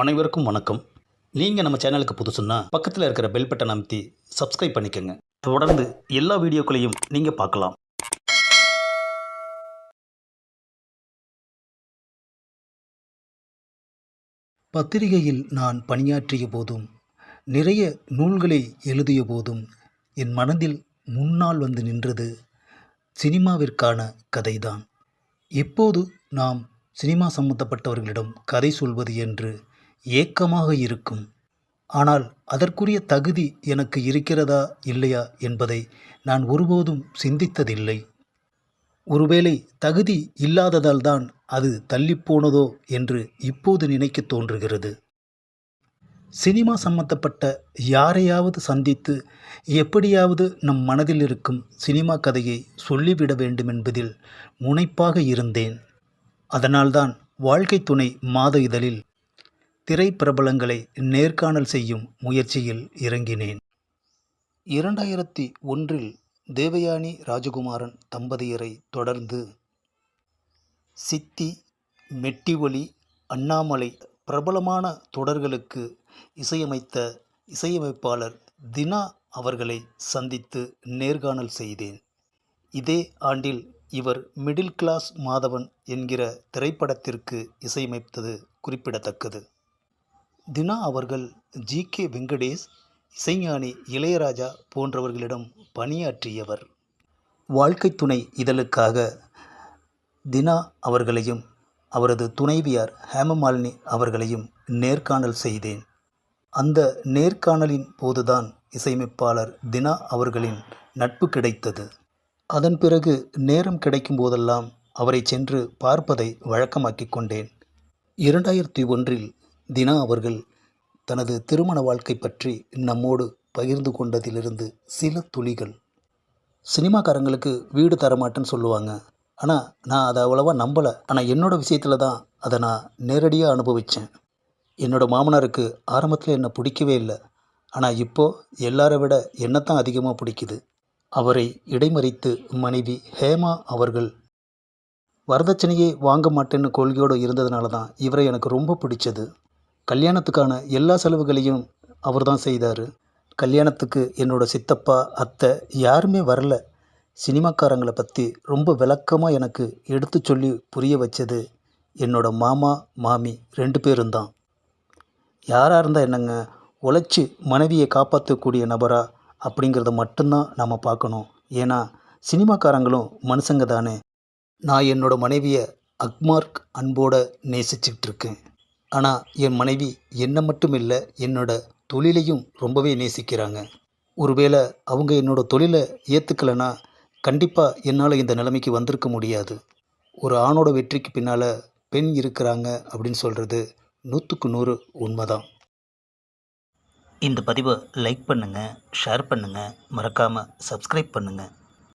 அனைவருக்கும் வணக்கம். நீங்கள் நம்ம சேனலுக்கு புதுசுன்னா பக்கத்தில் இருக்கிற பெல் பட்டன் அமைத்தி சப்ஸ்கிரைப் பண்ணிக்கோங்க. தொடர்ந்து எல்லா வீடியோக்களையும் நீங்கள் பார்க்கலாம். பத்திரிகையில் நான் பணியாற்றிய போதும் நிறைய நூல்களை எழுதிய போதும் என் மனதில் முன்னால் வந்து நின்றது சினிமாவிற்கான கதைதான். எப்போது நாம் சினிமா சம்பந்தப்பட்டவர்களிடம் கதை சொல்வது என்று ஏக்கமாக இருக்கும். ஆனால் அதற்குரிய தகுதி எனக்கு இருக்கிறதா இல்லையா என்பதை நான் ஒருபோதும் சிந்தித்ததில்லை. ஒருவேளை தகுதி இல்லாததால் தான் அது தள்ளிப்போனதோ என்று இப்போது நினைக்க தோன்றுகிறது. சினிமா சம்பந்தப்பட்ட யாரையாவது சந்தித்து எப்படியாவது நம் மனதில் இருக்கும் சினிமா கதையை சொல்லிவிட வேண்டும் என்பதில் முனைப்பாக இருந்தேன். அதனால்தான் வாழ்க்கை துணை மாத இதழில் திரைப்பிரபலங்களை நேர்காணல் செய்யும் முயற்சியில் இறங்கினேன். இரண்டாயிரத்தி ஒன்றில் தேவயானி ராஜகுமாரன் தம்பதியரை தொடர்ந்து சித்தி மெட்டிவொலி அண்ணாமலை பிரபலமான தொடர்களுக்கு இசையமைத்த இசையமைப்பாளர் தினா அவர்களை சந்தித்து நேர்காணல் செய்தேன். இதே ஆண்டில் இவர் மிடில் கிளாஸ் மாதவன் என்கிற திரைப்படத்திற்கு இசையமைத்தது குறிப்பிடத்தக்கது. தினா அவர்கள் ஜி. கே. வெங்கடேஷ் இசைஞானி இளையராஜா போன்றவர்களிடம் பணியாற்றியவர். வாழ்க்கை துணை இதழுக்காக தினா அவர்களையும் அவரது துணைவியார் ஹேமமாலினி அவர்களையும் நேர்காணல் செய்தேன். அந்த நேர்காணலின் போதுதான் இசையமைப்பாளர் தினா அவர்களின் நட்பு கிடைத்தது. அதன் பிறகு நேரம் கிடைக்கும் போதெல்லாம் அவரை சென்று பார்ப்பதை வழக்கமாக்கிக் கொண்டேன். இரண்டாயிரத்தி ஒன்றில் தினா அவர்கள் தனது திருமண வாழ்க்கை பற்றி நம்மோடு பகிர்ந்து கொண்டதிலிருந்து சில துளிகள். சினிமாக்காரங்களுக்கு வீடு தரமாட்டேன்னு சொல்லுவாங்க. ஆனால் நான் அதை அவ்வளோவா நம்பலை. ஆனால் என்னோடய விஷயத்தில் தான் அதை நான் நேரடியாக அனுபவித்தேன் என்னோடய மாமனாருக்கு ஆரம்பத்தில் என்னை பிடிக்கவே இல்லை. ஆனால் இப்போது எல்லாரை விட என்னைத்தான் அதிகமாக பிடிக்குது. அவரை இடைமறித்து மனைவி ஹேமா அவர்கள் வரதட்சணையே வாங்க மாட்டேன்னு கொள்கையோடு இருந்ததுனால தான் இவரை எனக்கு ரொம்ப பிடிச்சது. கல்யாணத்துக்கான எல்லா செலவுகளையும் அவர் தான் செய்தார். கல்யாணத்துக்கு என்னோடய சித்தப்பா அத்தை யாருமே வரல. சினிமாக்காரங்களை பற்றி ரொம்ப விளக்கமாக எனக்கு எடுத்து சொல்லி புரிய வச்சது என்னோட மாமா மாமி ரெண்டு பேரும் தான். யாராக இருந்தால் என்னங்க உழைச்சி மனைவியை காப்பாற்றக்கூடிய நபரா அப்படிங்கிறத மட்டும்தான் நம்ம பார்க்கணும். ஏன்னா சினிமாக்காரங்களும் மனுஷங்க தானே. நான் என்னோட மனைவியை அக்மார்க் அன்போட நேசிச்சுக்கிட்டு இருக்கேன். ஆனால் என் மனைவி என்னை மட்டும் இல்லை என்னோட தொழிலையும் ரொம்பவே நேசிக்கிறாங்க. ஒருவேளை அவங்க என்னோட தொழிலை ஏற்றுக்கலைன்னா கண்டிப்பாக என்னால் இந்த நிலைமைக்கு வந்திருக்க முடியாது. ஒரு ஆணோட வெற்றிக்கு பின்னால் பெண் இருக்கிறாங்க அப்படின்னு சொல்கிறது நூற்றுக்கு நூறு உண்மைதான். இந்த பதிவை லைக் பண்ணுங்கள் ஷேர் பண்ணுங்கள் மறக்காமல் சப்ஸ்கிரைப் பண்ணுங்கள்